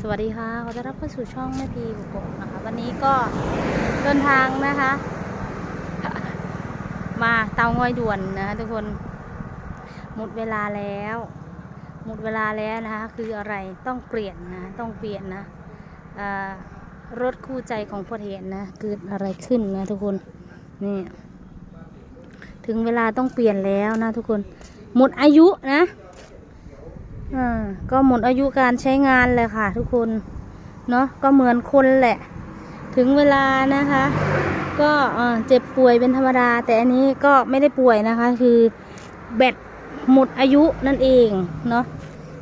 สวัสดีค่ะขอต้อนรับเข้าสู่ช่องแม่พีกุกกนะคะ วันนี้ก็เดินทางนะคะ มาเตางอยด่วนนะคะทุกคนหมดเวลาแล้ว หมดเวลาแล้วนะคะ คืออะไรต้องเปลี่ยนนะ ต้องเปลี่ยนนะรถคู่ใจของพ่อเห็นนะเกิดอะไรขึ้นนะทุกคนนี่ถึงเวลาต้องเปลี่ยนแล้วนะทุกคน หมดอายุนะ อ่าก็หมดอายุการใช้งานเลยค่ะ ทุกคนเนาะก็เหมือนคนแหละ ถึงเวลานะคะ ก็เอ่อเจ็บป่วยเป็นธรรมดา แต่อันนี้ก็ไม่ได้ป่วยนะคะ คือแบตหมดอายุนั่นเองเนาะ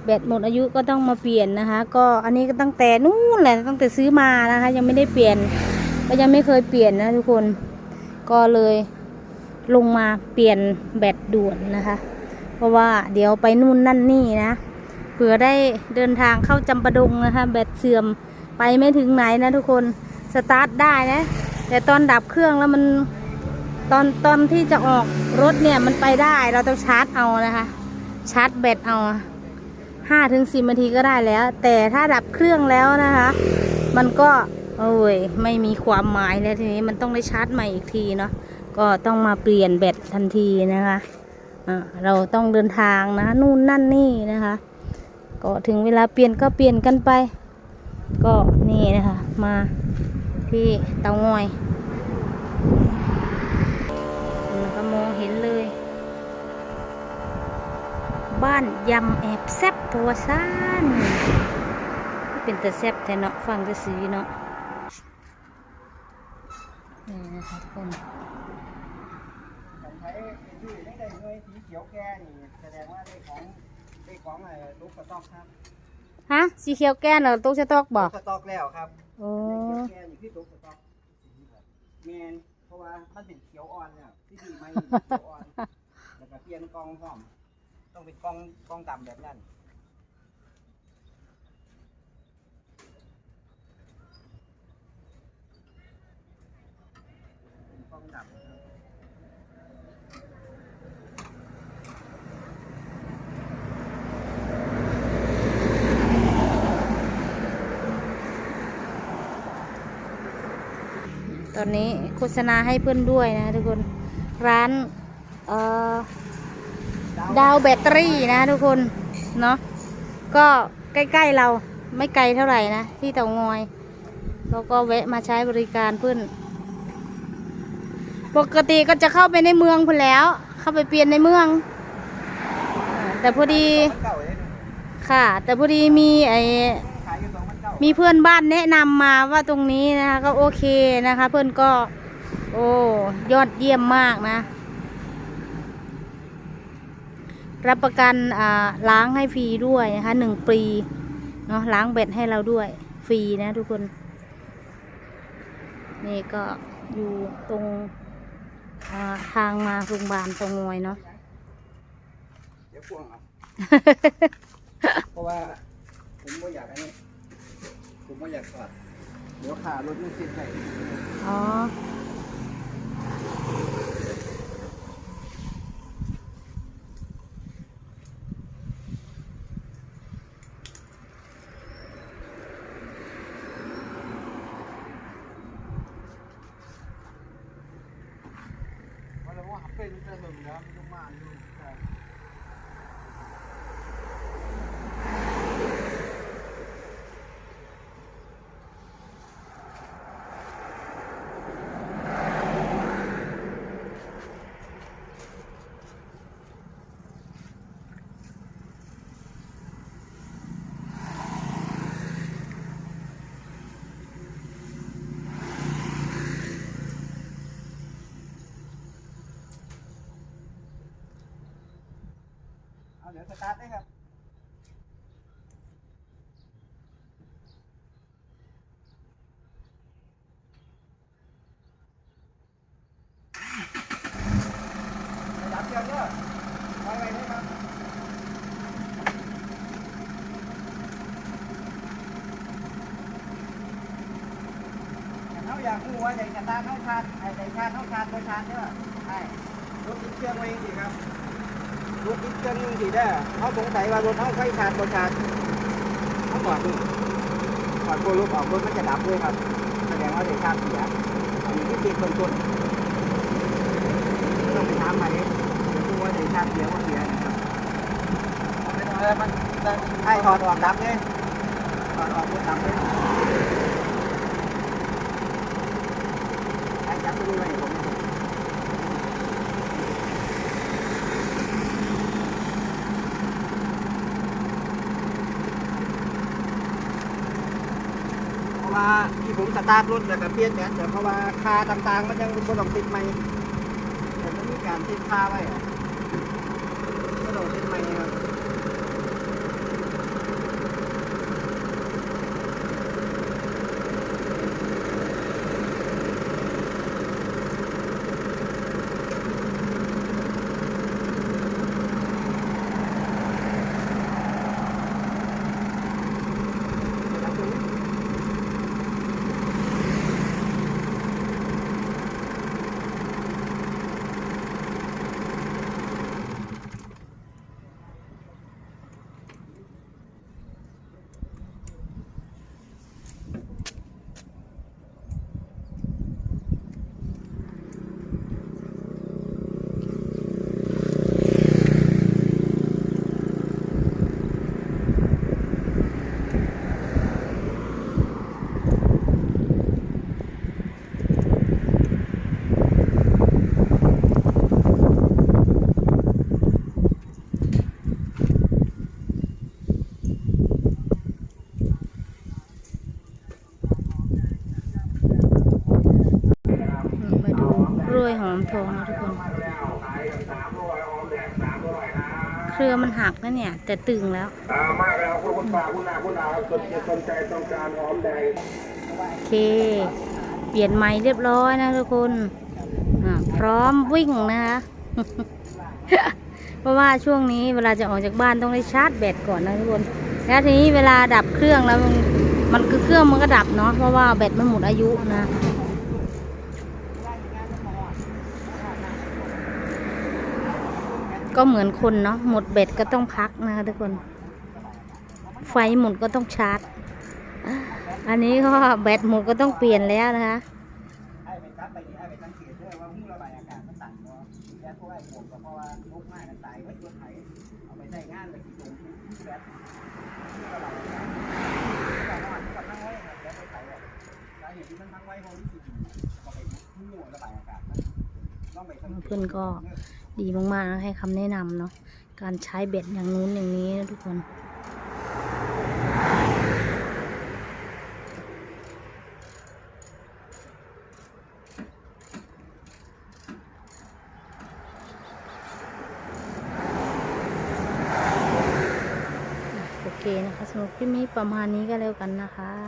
แบตหมดอายุก็ต้องมาเปลี่ยนนะคะ ก็อันนี้ก็ตั้งแต่นู่นแหละตั้งแต่ซื้อมานะคะ ยังไม่ได้เปลี่ยน ก็ยังไม่เคยเปลี่ยนนะทุกคนก็เลยลงมาเปลี่ยนแบตด่วนนะคะ เพราะว่าเดี๋ยวไปนู่นนั่นนี่นะ เผื่อได้เดินทางเข้าจำปาดงนะคะแบตเสื่อมไปไม่ถึงไหนนะทุกคนสตาร์ทได้นะ แต่ตอนดับเครื่องแล้วมันตอนตอนที่จะออกรถเนี่ยมันไปได้เราต้องชาร์จเอานะคะ ชาร์จแบตเอาห้าถึงสินาทีก็ได้แล้ว แต่ถ้าดับเครื่องแล้วนะคะ มันก็โอ้ยไม่มีความหมายแล้วทีนี้มันต้องได้ชาร์จใหม่อีกทีเนาะก็ต้องมาเปลี่ยนแบตทันทีนะคะอ่าเราต้องเดินทางนะะนู่นนั่นนี่นะคะ ก็ถึงเวลาเปลี่ยนก็เปลี่ยนกันไป ก็นี่นะคะมาที่เตางอยมันก็มองเห็นเลย บ้านยำแอบแซบตัวซ่านเป็นแต่แซบแต่เนาะฟังต่สีเนาะนี่นะคะทุกคนผมใช้ที่ได้ได้เงยสีเขียวแก่นี่แสดงว่าได้ของ ได้ของไอ้ลูกสต๊อกครับฮะสีเขียวแก้นเหรอตุ๊กสต๊อกบอกสต๊อกแล้วครับโอ้ได้เขียวแก่นี่คือลูกสต๊อกแมนเพราะว่ามันเป็นเขียวอ่อนเนี่ยที่ดีไม่เขียวอ่อนแล้วก็เปลี่ยนกล่องพร้อม ต้องเป็นกล่องกล่องดำแบบนั้นเป็นกล่องดำครับ อนนี้โฆษณาให้เพื่อนด้วยนะทุกคนร้านดาวแบตเตอรี่นะทุกคนเนาะก็ใกล้ๆเราไม่ไกลเท่าไหร่นะ ที่เตางอยเราก็แวะมาใช้บริการเพื่อนปกติก็จะเข้าไปในเมืองพุ่นแล้ว เข้าไปเปลี่ยนในเมือง แต่พอดีค่ะ แต่พอดีมีไอ มีเพื่อนบ้านแนะนำมาว่าตรงนี้นะคะก็โอเคนะคะ เพื่อนก็ โอ้ยอดเยี่ยมมากนะ รับประกันอ่าล้างให้ฟรีด้วยนะคะหนึ่งปีเนาะล้างเบ็ดให้เราด้วย ฟรีนะทุกคน นี่ก็อยู่ตรงาทางมาโรงพยาบาลตรงงอยเนาะเดี๋ยวพ่วงเอาเพราะว่าผมไม่อยากอันนี้ ผมไม่อยากถอดเดี๋ยวขารถมันติดใส่อ๋อ เพราะเราว่าเป็นจะหนึ่งแล้วมันต้องมาอยู่ แต่เอาเดี๋ยวสตาร์ทได้ครับดับเครื่องด้วยไว้ไว้ได้ครับเขาอยากรู้ว่าอยากจะตาร์ทเข้าชาร์จไอ้ใจชาร์จเข้าชาร์จโดยชาร์จด้วยใช่รถติดเครื่องไว้สิครับ รถติดเครื่องนึงสิเด้อเขาสงสัยว่ารถเขาไฟชาร์จบ่ชาร์จเขาบอกนี่อดโกลุกออกรถมันจะดับด้วยครับแสดงว่าเด็กชาติเสียอันนี้ที่เช็คเบื้องต้นไม่ต้องไปถามใครเดี๋ยวพูดว่าเด็กชาติเสียว่าเสียนะครับให้ถอดออกดับเลยถอดออกรถดับเลยให้จับตัวนี้ไว้ผมนะครับเพราะ ว่าที่ผมสตาร์ทรถแล้วก็เปลี่ยนแบตแต่เพราะว่าคาต่างๆ มันยังบ่ต้องติดใหม่แต่มันมีการติดคาไว้อะก็ต้องติดใหม่ครับ ล้วยหอมทองนะทุกคน เครือมันหักนะเนี่ย แต่ตึงแล้วมากแล้วคุณคุณป้าคุณนาคุณนาสนใจสนใจต้องการหอมแดงโอเค เปลี่ยนไม้เรียบร้อยนะทุกคนพร้อมวิ่งนะคะเพราะว่าช่วงนี้เวลาจะออกจากบ้านต้องได้ชาร์จแบตก่อนนะทุกคน แล้วทีนี้เวลาดับเครื่องแล้วมันคือเครื่องมันก็ดับเนาะเพราะว่าแบตมันหมดอายุนะ ก็เหมือนคนเนาะหมดแบตก็ต้องพักนะคะทุกคน ไฟหมดก็ต้องชาร์จ อันนี้ก็แบตหมดก็ต้องเปลี่ยนแล้วนะคะเพื่อนก็ ดีมากๆนะให้คำแนะนำเนาะการใช้เบ็ดอย่างนู้นอย่างนี้นะทุกคนโอเคนะคะสำหรับคลิปนี้ประมาณนี้ก็แล้วกันนะคะ